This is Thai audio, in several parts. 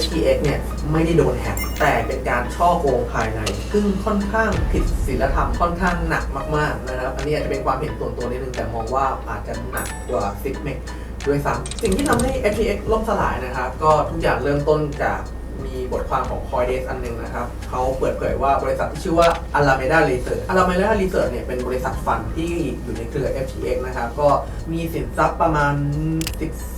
HTX เนี่ยไม่ได้โดนแฮกแต่เป็นการช่อโกงภายใน ซึ่งค่อนข้างผิดศีลธรรมค่อนข้างหนักมากๆนะครับ อันนี้อาจจะเป็นความเห็นส่วนตัวนิดนึงแต่มองว่าอาจจะหนักกว่า s i g m e x ด้วยซ้ำสิ่งที่ทำให้ HTX ล่มสลายนะครับ ก็ทุกอย่างเริ่มต้นจาก มีบทความของ Coindesk อันหนึงนะครับเขาเปิดเผยว่าบริษัทที่ชื่อว่า Alameda Research Alameda Research เนี่ยเป็นบริษัทฟันที่อยู่ในเครือ FTX นะครับก็มีสินทรัพย์ประมาณ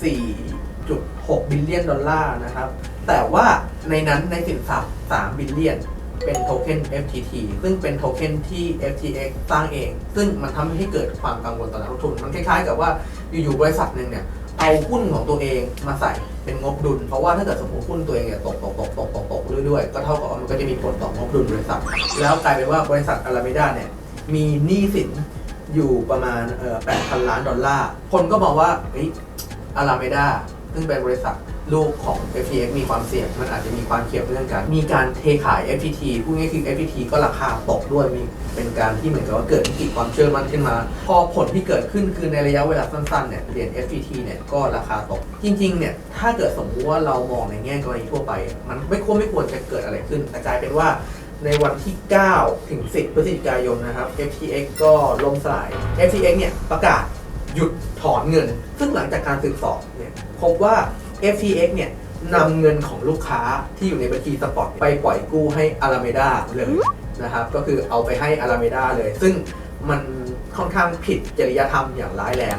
14.6 บิลเลียนดอลลาร์นะครับแต่ว่าในนั้นในสินทรัพย์ 3 บิลเลียนเป็นโทเค็น FTT ซึ่งเป็นโทเค็นที่ FTX สร้างเอง ซึ่งมันทำให้เกิดความกังวลต่อนักลงทุน มันคล้ายๆ กับว่าอยู่ๆบริษัทหนึ่งเนี่ยเอาหุ้นของตัวเองมาใส่ เป็นงบดุล เพราะว่าถ้าเกิดสมมติหุ้นตัวเองเนี่ยตกตกตกตกตกตกเรื่อยๆ ก็เท่ากับว่ามันก็จะมีผลต่องบดุลบริษัท แล้วกลายเป็นว่าบริษัทอาราเมดาเนี่ยมีหนี้สินอยู่ประมาณเอ่อ8,000ล้านดอลลาร์ คนก็มองว่าเฮ้ยอาราเมดา ซึ่งเป็นบริษัทลูกของ FTX มีความเสี่ยง มันอาจจะมีความเกี่ยวเนื่องกัน มีการเทขาย FTT พูดง่ายคือ FTT ก็ราคาตกด้วย มีเป็นการที่เหมือนกับว่าเกิดวิกฤตความเชื่อมั่นขึ้นมา พอผลที่เกิดขึ้นคือในระยะเวลาสั้นๆเนี่ย เหรียญ FTT เนี่ยก็ราคาตก จริงๆ เนี่ย ถ้าเกิดสมมติว่าเรามองในแง่กรณีทั่วไป มันไม่ควรไม่ควรจะเกิดอะไรขึ้น แต่กลายเป็นว่าในวันที่ 9 ถึง 10 พฤศจิกายนนะครับ FTX ก็ล่มสลาย FTX เนี่ยประกาศ หยุดถอนเงิน ซึ่งหลังจากการสืบสอบเนี่ยพบว่า FTX เนี่ยนำเงินของลูกค้าที่อยู่ในบัญชีสปอร์ตไปปล่อยกู้ให้อาราเมดาเลยนะครับ ก็คือเอาไปให้อาราเมดาเลย ซึ่งมันค่อนข้างผิดจริยธรรมอย่างร้ายแรง